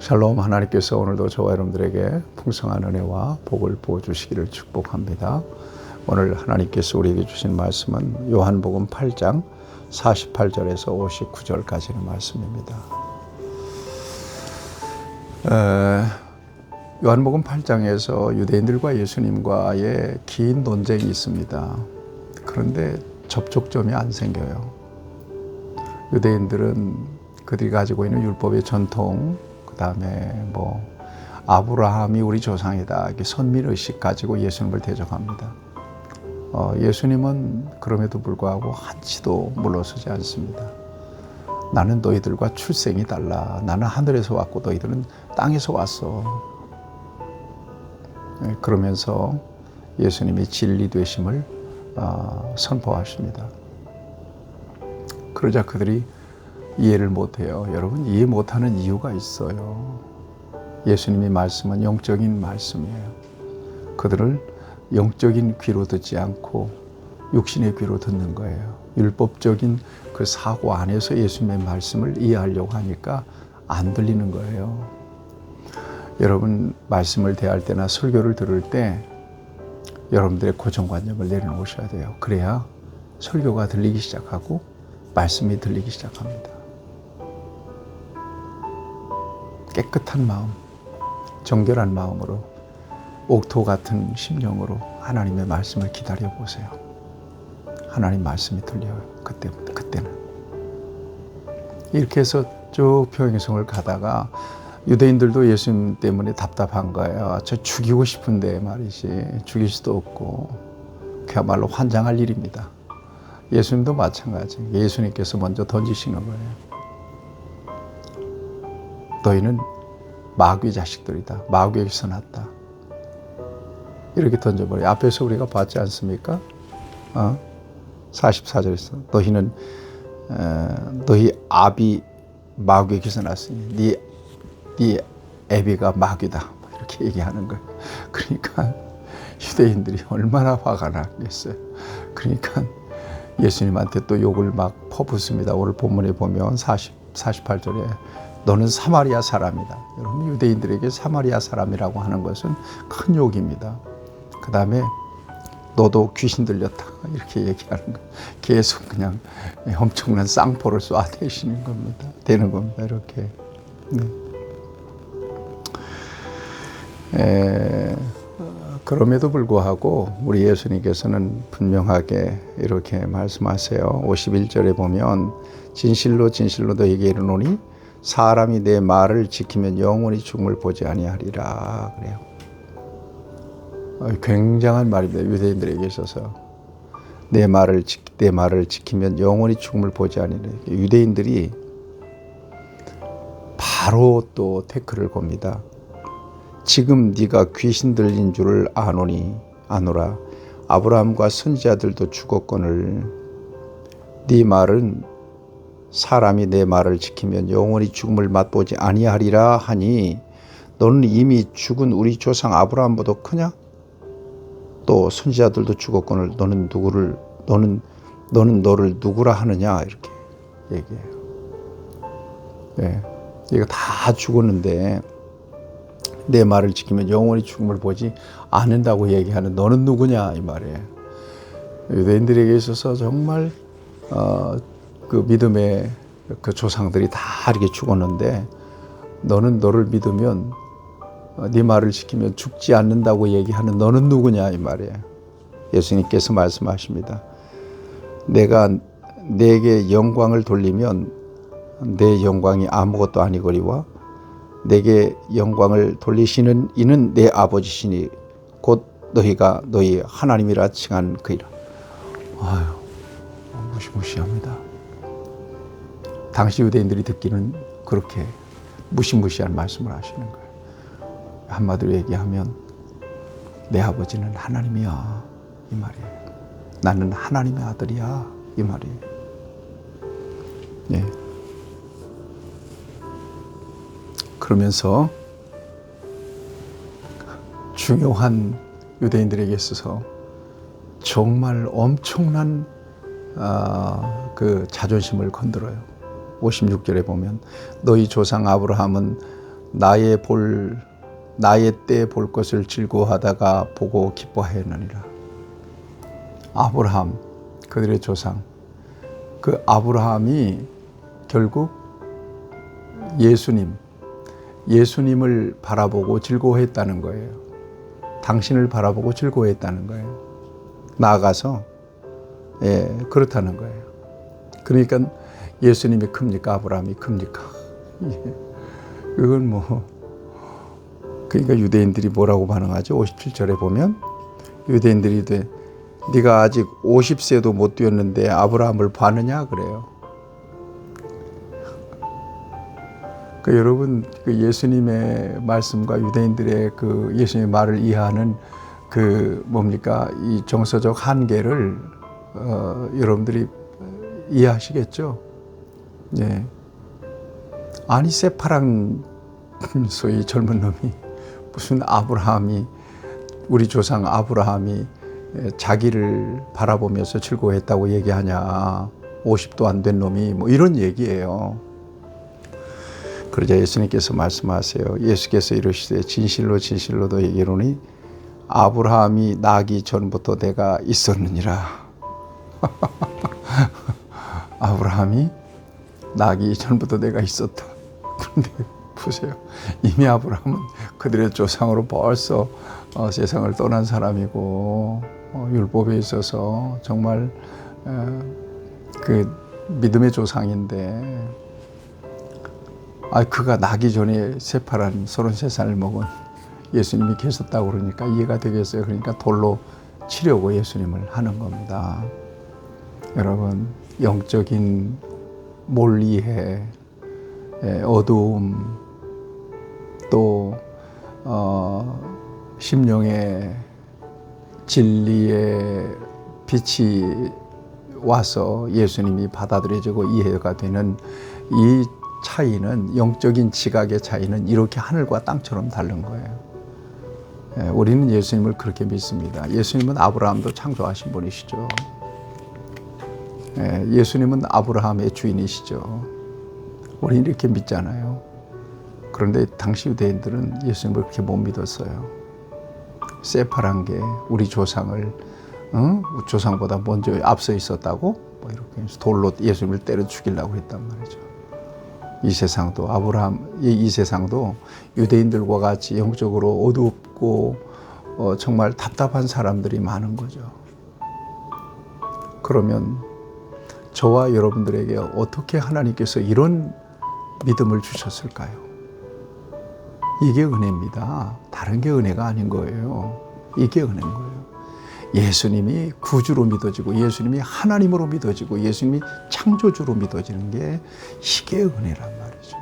샬롬 하나님께서 오늘도 저와 여러분들에게 풍성한 은혜와 복을 부어 주시기를 축복합니다. 오늘 하나님께서 우리에게 주신 말씀은 요한복음 8장 48절에서 59절까지의 말씀입니다. 에, 요한복음 8장에서 유대인들과 예수님과의 긴 논쟁이 있습니다. 그런데 접촉점이 안 생겨요. 유대인들은 그들이 가지고 있는 율법의 전통, 그 다음에 뭐 아브라함이 우리 조상이다 이렇게 선민 의식 가지고 예수님을 대적합니다. 어, 예수님은 그럼에도 불구하고 한치도 물러서지 않습니다. 나는 너희들과 출생이 달라. 나는 하늘에서 왔고 너희들은 땅에서 왔어. 네, 그러면서 예수님이 진리 되심을 어, 선포하십니다. 그러자 그들이 이해를 못해요. 여러분 이해 못하는 이유가 있어요. 예수님이 말씀은 영적인 말씀이에요. 그들을 영적인 귀로 듣지 않고 육신의 귀로 듣는 거예요. 율법적인 그 사고 안에서 예수님의 말씀을 이해하려고 하니까 안 들리는 거예요. 여러분 말씀을 대할 때나 설교를 들을 때 여러분들의 고정관념을 내려놓으셔야 돼요. 그래야 설교가 들리기 시작하고 말씀이 들리기 시작합니다. 깨끗한 마음, 정결한 마음으로 옥토 같은 심령으로 하나님의 말씀을 기다려 보세요. 하나님 말씀이 들려요. 그때부터 그때는 이렇게 해서 쭉 평행성을 가다가 유대인들도 예수님 때문에 답답한 거예요. 저 죽이고 싶은데 말이지 죽일 수도 없고 그야말로 환장할 일입니다. 예수님도 마찬가지. 예수님께서 먼저 던지시는 거예요. 너희는 마귀 자식들이다. 마귀에게서 났다. 이렇게 던져버려요. 앞에서 우리가 봤지 않습니까? 어? 44절에서 너희는 어, 너희 아비 마귀에게서 났으니 네, 네 애비가 마귀다. 이렇게 얘기하는 거예요. 그러니까 유대인들이 얼마나 화가 나겠어요. 그러니까 예수님한테 또 욕을 막 퍼붓습니다. 오늘 본문에 보면 40, 48절에 너는 사마리아 사람이다. 여러분 유대인들에게 사마리아 사람이라고 하는 것은 큰 욕입니다. 그 다음에 너도 귀신 들렸다 이렇게 얘기하는 거 계속 그냥 엄청난 쌍포를 쏴대시는 겁니다. 되는 겁니다. 이렇게. 네. 에, 그럼에도 불구하고 우리 예수님께서는 분명하게 이렇게 말씀하세요. 51절에 보면 진실로 진실로 너에게 이르노니 사람이 내 말을 지키면 영원히 죽음을 보지 아니하리라 그래요. 굉장한 말입니다. 유대인들에게 있어서 내 말을 내 말을 지키면 영원히 죽음을 보지 아니하리라. 유대인들이 바로 또 태클을 겁니다. 지금 네가 귀신 들린 줄을 아노니 아노라 아브라함과 선지자들도 죽었거늘 네 말은 사람이 내 말을 지키면 영원히 죽음을 맛보지 아니하리라 하니 너는 이미 죽은 우리 조상 아브라함보다 크냐? 또 선지자들도 죽었거늘 너는 누구를 너는 너는 너를 누구라 하느냐 이렇게 얘기해요. 네, 얘가 다 죽었는데 내 말을 지키면 영원히 죽음을 보지 않는다고 얘기하는 너는 누구냐 이 말이에요. 유대인들에게 있어서 정말 어, 그 믿음의 그 조상들이 다 이렇게 죽었는데 너는 너를 믿으면 어, 네 말을 지키면 죽지 않는다고 얘기하는 너는 누구냐 이 말이에요. 예수님께서 말씀하십니다. 내가 내게 영광을 돌리면 내 영광이 아무것도 아니거리와 내게 영광을 돌리시는 이는 내 아버지시니 곧 너희가 너희 하나님이라 칭한 그이라. 아유 무시무시합니다. 당시 유대인들이 듣기는 그렇게 무시무시한 말씀을 하시는 거예요. 한마디로 얘기하면 내 아버지는 하나님이야 이 말이에요. 나는 하나님의 아들이야 이 말이에요. 네. 그러면서 중요한 유대인들에게 있어서 정말 엄청난 아, 그 자존심을 건드려요. 56절에 보면 너희 조상 아브라함은 나의 볼 나의 때 볼 것을 즐거워하다가 보고 기뻐하였느니라. 아브라함 그들의 조상 그 아브라함이 결국 예수님 예수님을 바라보고 즐거워했다는 거예요. 당신을 바라보고 즐거워했다는 거예요. 나아가서 예, 그렇다는 거예요. 그러니까 예수님이 큽니까? 아브라함이 큽니까? 예. 그건 뭐 그러니까 유대인들이 뭐라고 반응하죠? 57절에 보면 유대인들이 돼 네가 아직 50세도 못 뛰었는데 아브라함을 봐느냐 그래요. 그 여러분 그 예수님의 말씀과 유대인들의 그 예수님의 말을 이해하는 그 뭡니까 이 정서적 한계를 어, 여러분들이 이해하시겠죠? 예. 아니 세파랑 소위 젊은 놈이 무슨 아브라함이 우리 조상 아브라함이 자기를 바라보면서 즐거워했다고 얘기하냐 50도 안 된 놈이 뭐 이런 얘기예요. 그러자 예수님께서 말씀하세요. 예수께서 이르시되 진실로 진실로 너에게 이르니 아브라함이 나기 전부터 내가 있었느니라. 아브라함이 나기 전부터 내가 있었다. 그런데 보세요. 이미 아브라함은 그들의 조상으로 벌써 어, 세상을 떠난 사람이고 어, 율법에 있어서 정말 어, 그 믿음의 조상인데 아 그가 나기 전에 세파란 33살을 먹은 예수님이 계셨다고 그러니까 이해가 되겠어요. 그러니까 돌로 치려고 예수님을 하는 겁니다. 여러분 영적인 몰리해 예, 어두움 또 어, 심령의 진리의 빛이 와서 예수님이 받아들여지고 이해가 되는 이 차이는 영적인 지각의 차이는 이렇게 하늘과 땅처럼 다른 거예요. 예, 우리는 예수님을 그렇게 믿습니다. 예수님은 아브라함도 창조하신 분이시죠. 예, 예수님은 아브라함의 주인이시죠. 우리는 이렇게 믿잖아요. 그런데 당시 유대인들은 예수님을 그렇게 못 믿었어요. 세파란 게 우리 조상을 응? 조상보다 먼저 앞서 있었다고 뭐 이렇게 돌로 예수님을 때려 죽이려고 했단 말이죠. 이 세상도 아브라함 이, 이 세상도 유대인들과 같이 영적으로 어둡고 어, 정말 답답한 사람들이 많은 거죠. 그러면 저와 여러분들에게 어떻게 하나님께서 이런 믿음을 주셨을까요? 이게 은혜입니다. 다른 게 은혜가 아닌 거예요. 이게 은혜인 거예요. 예수님이 구주로 믿어지고 예수님이 하나님으로 믿어지고 예수님이 창조주로 믿어지는 게 이게 은혜란 말이죠.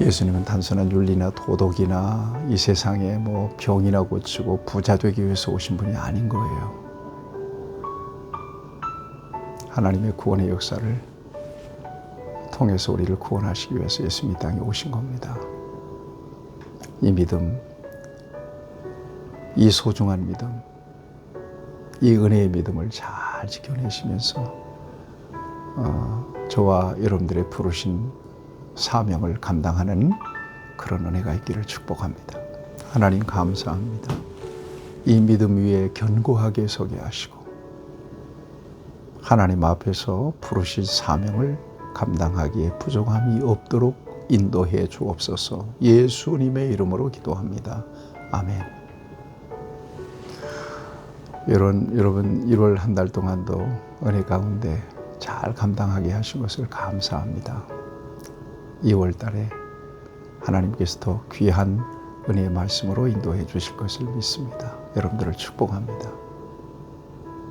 예수님은 단순한 윤리나 도덕이나 이 세상에 뭐 병이나 고치고 부자 되기 위해서 오신 분이 아닌 거예요. 하나님의 구원의 역사를 통해서 우리를 구원하시기 위해서 예수님 이 땅에 오신 겁니다. 이 믿음, 이 소중한 믿음, 이 은혜의 믿음을 잘 지켜내시면서 어, 저와 여러분들의 부르신 사명을 감당하는 그런 은혜가 있기를 축복합니다. 하나님 감사합니다. 이 믿음 위에 견고하게 서게 하시고 하나님 앞에서 부르신 사명을 감당하기에 부족함이 없도록 인도해 주옵소서 예수님의 이름으로 기도합니다. 아멘. 여러분, 여러분 1월 한 달 동안도 은혜 가운데 잘 감당하게 하신 것을 감사합니다. 2월 달에 하나님께서 더 귀한 은혜의 말씀으로 인도해 주실 것을 믿습니다. 여러분들을 축복합니다.